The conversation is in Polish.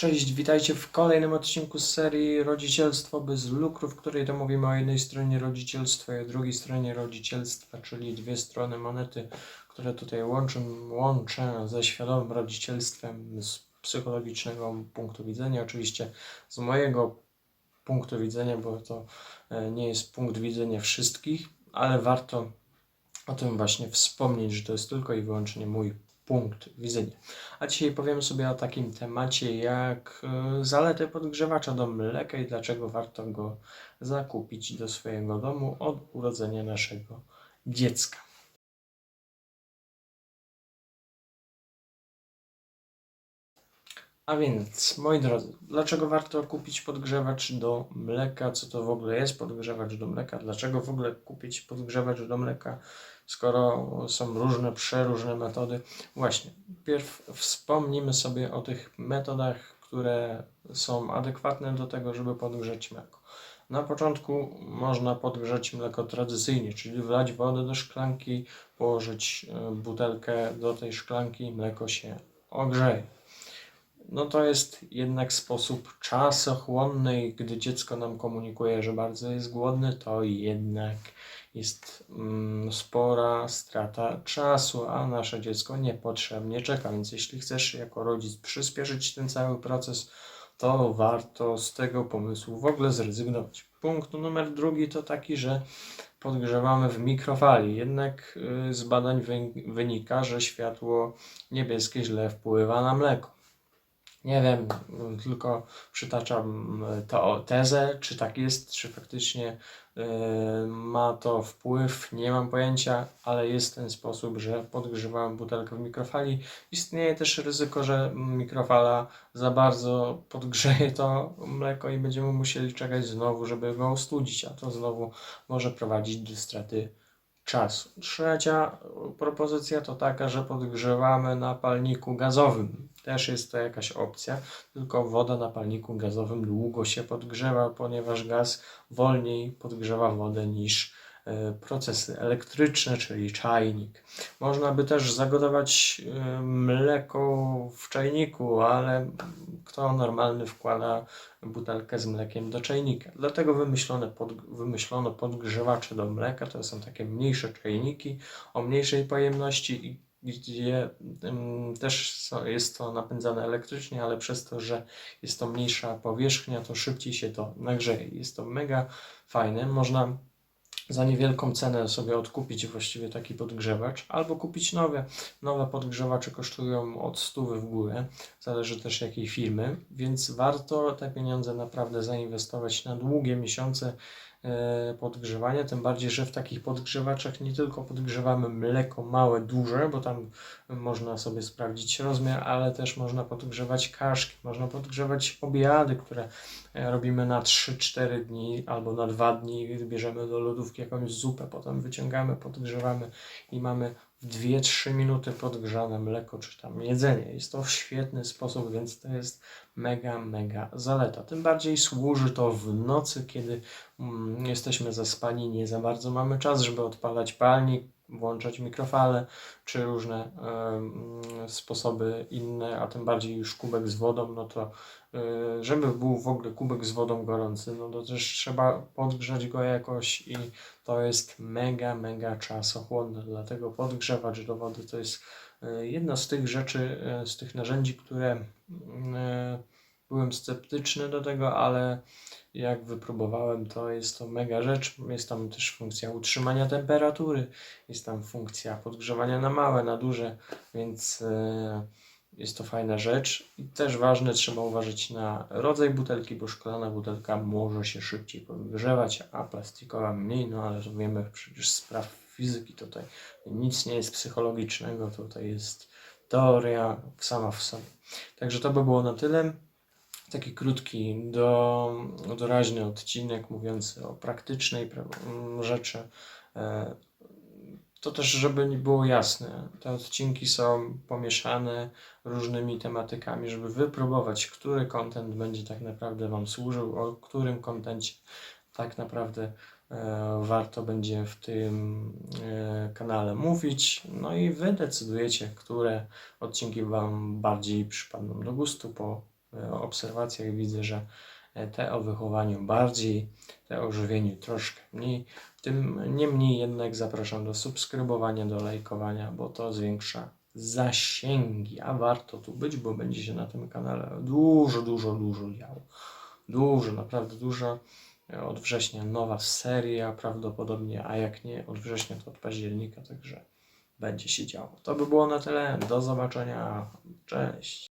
Cześć, witajcie w kolejnym odcinku z serii Rodzicielstwo bez lukru, w której to mówimy o jednej stronie rodzicielstwa i o drugiej stronie rodzicielstwa, czyli dwie strony monety, które tutaj łączę, łączę ze świadomym rodzicielstwem z psychologicznego punktu widzenia, oczywiście z mojego punktu widzenia, bo to e, nie jest punkt widzenia wszystkich, ale warto o tym właśnie wspomnieć, że to jest tylko i wyłącznie mój punkt widzenia. A dzisiaj powiemy sobie o takim temacie jak e, zalety podgrzewacza do mleka i dlaczego warto go zakupić do swojego domu od urodzenia naszego dziecka. A więc, moi drodzy, dlaczego warto kupić podgrzewacz do mleka? Co to w ogóle jest podgrzewacz do mleka? Dlaczego w ogóle kupić podgrzewacz do mleka, skoro są różne, przeróżne metody? Właśnie, pierw wspomnimy sobie o tych metodach, które są adekwatne do tego, żeby podgrzać mleko. Na początku można podgrzać mleko tradycyjnie, czyli wlać wodę do szklanki, położyć e, butelkę do tej szklanki mleko się ogrzeje no to jest jednak sposób czasochłonny i gdy dziecko nam komunikuje, że bardzo jest głodne, to jednak jest mm, spora strata czasu, a nasze dziecko niepotrzebnie czeka. Więc jeśli chcesz jako rodzic przyspieszyć ten cały proces, to warto z tego pomysłu w ogóle zrezygnować. Punkt numer drugi to taki, że podgrzewamy w mikrofali. Jednak y, z badań wynika, że światło niebieskie źle wpływa na mleko. Nie wiem, tylko przytaczam tę tezę, czy tak jest, czy faktycznie yy, ma to wpływ, nie mam pojęcia, ale jest ten sposób, że podgrzewałem butelkę w mikrofali. Istnieje też ryzyko, że mikrofala za bardzo podgrzeje to mleko i będziemy musieli czekać znowu, żeby go ostudzić, a to znowu może prowadzić do straty czasu. Trzecia propozycja to taka, że podgrzewamy na palniku gazowym. Też jest to jakaś opcja, tylko woda na palniku gazowym długo się podgrzewa, ponieważ gaz wolniej podgrzewa wodę niż e, procesy elektryczne, czyli czajnik. Można by też zagotować e, mleko w czajniku, ale kto normalny wkłada butelkę z mlekiem do czajnika? Dlatego wymyślone pod, wymyślono podgrzewacze do mleka. To są takie mniejsze czajniki o mniejszej pojemności i gdzie też jest to napędzane elektrycznie, ale przez to, że jest to mniejsza powierzchnia, to szybciej się to nagrzeje. Jest to mega fajne. Można za niewielką cenę sobie odkupić właściwie taki podgrzewacz, albo kupić nowe. Nowe podgrzewacze kosztują od 100 w górę, zależy też jakiej firmy, więc warto te pieniądze naprawdę zainwestować na długie miesiące podgrzewania, tym bardziej, że w takich podgrzewaczach nie tylko podgrzewamy mleko małe, duże, bo tam można sobie sprawdzić rozmiar, ale też można podgrzewać kaszki, można podgrzewać obiady, które e, robimy na 3-4 dni albo na 2 dni, bierzemy do lodówki jakąś zupę, potem wyciągamy, podgrzewamy i mamy w 2-3 minuty podgrzane mleko czy tam jedzenie. Jest to świetny sposób, więc to jest mega, mega zaleta. Tym bardziej służy to w nocy, kiedy mm, jesteśmy zaspani, nie za bardzo mamy czas, żeby odpalać palnik, włączać mikrofale, czy różne y, sposoby inne, a tym bardziej już kubek z wodą, no to y, żeby był w ogóle kubek z wodą gorący, no to też trzeba podgrzać go jakoś i to jest mega, mega czasochłonne, dlatego podgrzewacz do wody to jest y, jedna z tych rzeczy, z tych narzędzi, które byłem sceptyczny do tego, ale jak wypróbowałem, to jest to mega rzecz. Jest tam też funkcja utrzymania temperatury, jest tam funkcja podgrzewania na małe, na duże, więc e, jest to fajna rzecz. I też ważne, trzeba uważać na rodzaj butelki, bo szklana butelka może się szybciej podgrzewać, a plastikowa mniej, no ale wiemy przecież spraw fizyki tutaj nic nie jest psychologicznego, tutaj jest teoria sama w sobie. Także to by było na tyle taki krótki, do, doraźny odcinek mówiący o praktycznej mm, rzeczy. E, to też, żeby nie było jasne, te odcinki są pomieszane różnymi tematykami, żeby wypróbować, który kontent będzie tak naprawdę Wam służył, o którym kontencie tak naprawdę e, warto będzie w tym e, kanale mówić. No i Wy decydujecie, które odcinki Wam bardziej przypadną do gustu po obserwacjach widzę, że e, te o wychowaniu bardziej, te o żywieniu troszkę mniej. Tym niemniej jednak zapraszam do subskrybowania, do lajkowania, bo to zwiększa zasięgi, a warto tu być, bo będzie się na tym kanale dużo, dużo, dużo działo. Dużo, naprawdę dużo. Od września nowa seria prawdopodobnie, a jak nie od września to od października, także będzie się działo. To by było na tyle. Do zobaczenia. Cześć.